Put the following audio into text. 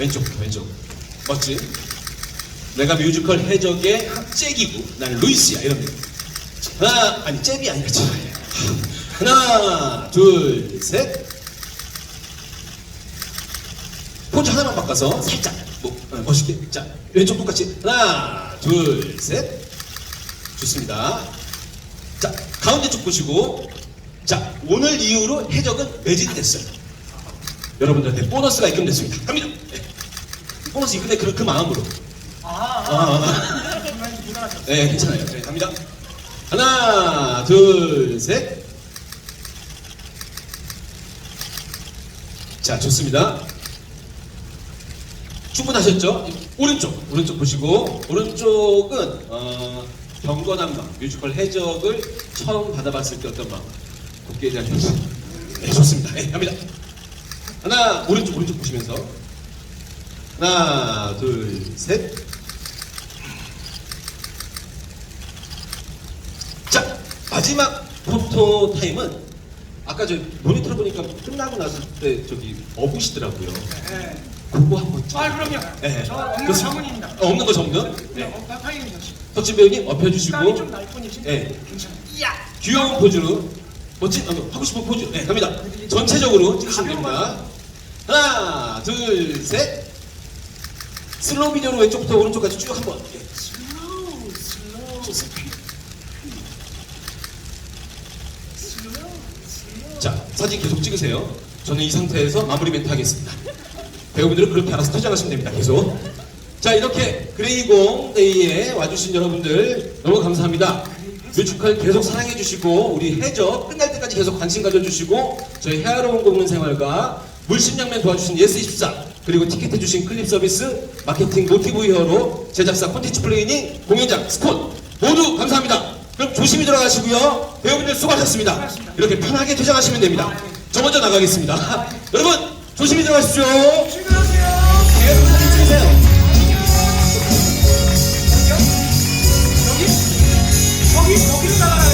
왼쪽부터 왼쪽. 멋지? 내가 뮤지컬 해적의 잭이고 나는 루이스야 이럽니다. 자, 하나 아니 잽이 아니라 잭. 하나 둘 셋. 포즈 하나만 바꿔서 살짝 뭐 어, 멋있게. 자 왼쪽 똑같이 하나 둘 셋. 좋습니다. 자 가운데 쪽 보시고 자 오늘 이후로 해적은 매진됐어요. 여러분들한테 보너스가 입금됐습니다. 갑니다. 네. 보너스 입금된 그, 그 마음으로. 아, 아, 아, 아. 무난하셨어요. 네, 괜찮아요. 네, 갑니다. 하나, 둘, 셋. 자, 좋습니다. 충분하셨죠? 오른쪽, 오른쪽 보시고, 오른쪽은, 어, 경건한 마음, 뮤지컬 해적을 처음 받아봤을 때 어떤 마음? 곡기에 대한 현실. 네, 좋습니다. 네, 갑니다. 하나, 오른쪽, 오른쪽 보시면서. 하나, 둘, 셋. 자 마지막 포토 타임은 아까 저 모니터를 보니까 끝나고 났을 때 저기 어부시더라고요. 네. 그거 한번 찍- 아, 그럼요. 네. 저 없는 그렇습니다. 자문입니다. 어, 없는 거 전문. 네, 네. 어, 파파이입니다. 덕진 배우님 땀이 업혀주시고 좀날 뿐이지. 네. 괜찮아요. 이야. 귀여운 포즈로 멋진 어, 하고 싶은 포즈. 네 갑니다. 전체적으로 찍으시면 됩니다. 하나 둘 셋. 슬로우 비디오로 왼쪽부터 오른쪽까지 쭉 한번. 예. 슬로우, 슬로우, 좋습니다. 슬로우, 슬로우. 자, 사진 계속 찍으세요. 저는 이 상태에서 마무리 멘트 하겠습니다. 배우분들은 그렇게 알아서 퇴장하시면 됩니다. 계속. 자, 이렇게 그레이공 데이에 와주신 여러분들 너무 감사합니다. 뮤지컬 계속 사랑해주시고, 우리 해적 끝날 때까지 계속 관심 가져주시고, 저희 헤아로운 공연 생활과 물심양면 도와주신 예스24, 그리고 티켓 해주신 클립 서비스, 마케팅 모티브 히어로, 제작사 콘텐츠 플레이닝, 공연장 스콘, 모두 감사합니다. 그럼 조심히 들어가시고요. 배우분들 수고하셨습니다. 이렇게 편하게 퇴장하시면 됩니다. 저 먼저 나가겠습니다. 여러분, 조심히 들어가십시오. 계속 찍으세요. 여기? 저기로 나가라?